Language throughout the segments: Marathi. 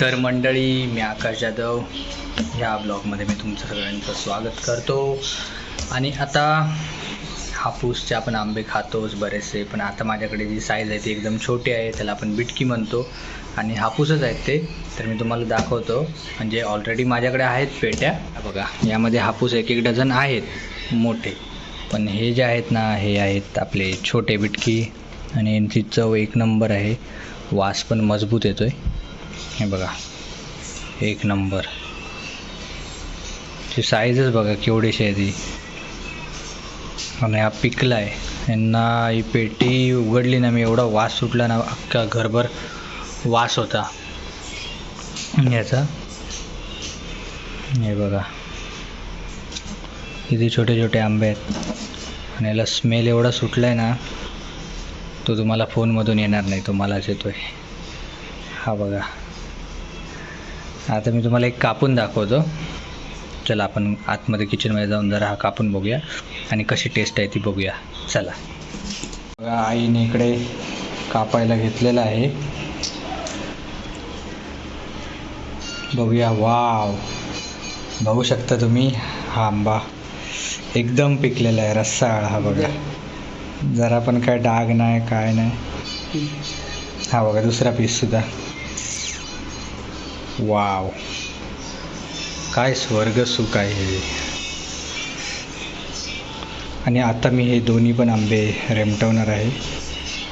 तर मंडळी मी आकाश जाधव. ह्या ब्लॉगमध्ये मी तुमचं सगळ्यांचं स्वागत करतो. आणि आता हापूसचे आपण आंबे खातोच बरेचसे पण आता माझ्याकडे जी साईज आहे ती एकदम छोटी आहे त्याला आपण बिटकी म्हणतो. आणि हापूसच आहेत ते. तर मी तुम्हाला दाखवतो. म्हणजे ऑलरेडी माझ्याकडे आहेत पेट्या. बघा यामध्ये हापूस एक एक डझन आहेत मोठे. पण हे जे आहेत ना हे आहेत आपले छोटे बिटकी. आणि यांची चव एक नंबर आहे. वास पण मजबूत येतो आहे हे बघा. एक नंबर. ती साईजच बघा केवढीशी आहे ती. आणि हा पिकला आहे. यांना ही पेटी उघडली ना मी एवढा वास सुटला ना अख्खा घरभर वास होता. याचा. हे बघा. किती छोटे छोटे आंबे आहेत. आणि याला स्मेल एवढा सुटला आहे ना तो तुम्हाला फोनमधून येणार नाही तो मलाच येतो आहे हा बघा. आता मी तुम्हाला एक कापून दाखवतो. चला आपण आतमध्ये किचनमध्ये जाऊन जरा हा कापून बघूया आणि कशी टेस्ट आहे ती बघूया. चला. बघा आईने इकडे कापायला घेतलेला आहे. बघूया वाव बघू शकता तुम्ही हा आंबा एकदम पिकलेला आहे रस्साळ हा बघा. जरा पण काय डाग नाही काय नाही. हा बघा दुसरा पीससुद्धा वाव. काय स्वर्ग सुख आहे. हे आणि आता मी हे दोन्ही पण आंबे रेमटवणार आहे.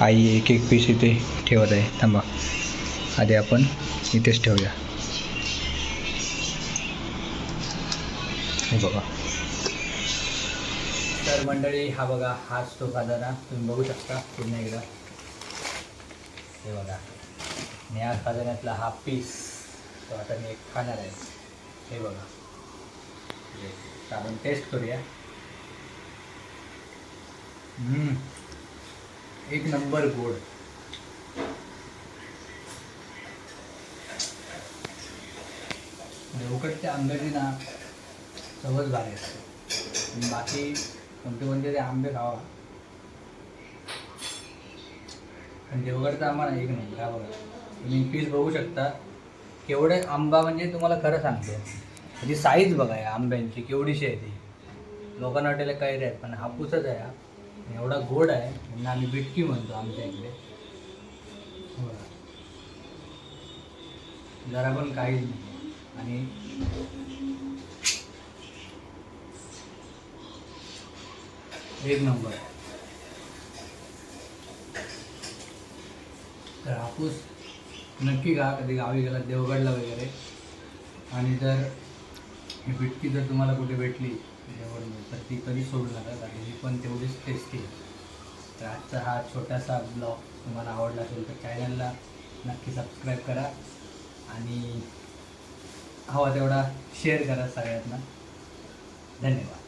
आई एक एक पीस इथे ठेवत आहे. थांबा. आधी आपण इथेच ठेवूया. हे बघा. तर मंडळी हा बघा हाच तो खाजाना तुम्ही बघू शकता पुन्हा एकदा. हे बघा. आणि या खाजान्यातला हा पीस. तर आता मी एक खाणार आहे. हे बघा. तर आपण टेस्ट करूया. हम्म. एक नंबर गोड. देवकडच्या आंब्याची ना चवच भारी असते. बाकी कोणते कोणते ते आंबे खावा. पण देवगडचा आंबा ना एक नंबर हा बघा. तुम्ही पीस बघू शकता. केवढे आंबा म्हणजे तुम्हाला खरं सांगतो. म्हणजे साईज बघा या आंब्यांची केवढीशी आहे ती. लोकांना वाटेल काही रे पण हापूसच आहे हा. एवढा गोड आहे म्हणून आम्ही बिटकी म्हणतो आमच्या इकडे. जरा पण काहीच नाही. आणि एक नंबर. तर हापूस नक्की गा कधी गावी गेला देवगडला वगैरे. आणि जर ही बिटकी जर तुम्हाला कुठे भेटली देवगडमध्ये तर ती कधी सोडू नका कारण ही पण तेवढीच टेस्टी आहे. तर आजचा हा छोटासा ब्लॉग तुम्हाला आवडला असेल तर चॅनलला नक्की सबस्क्राईब करा. आणि हवा तेवढा शेअर करा सगळ्यांना. धन्यवाद.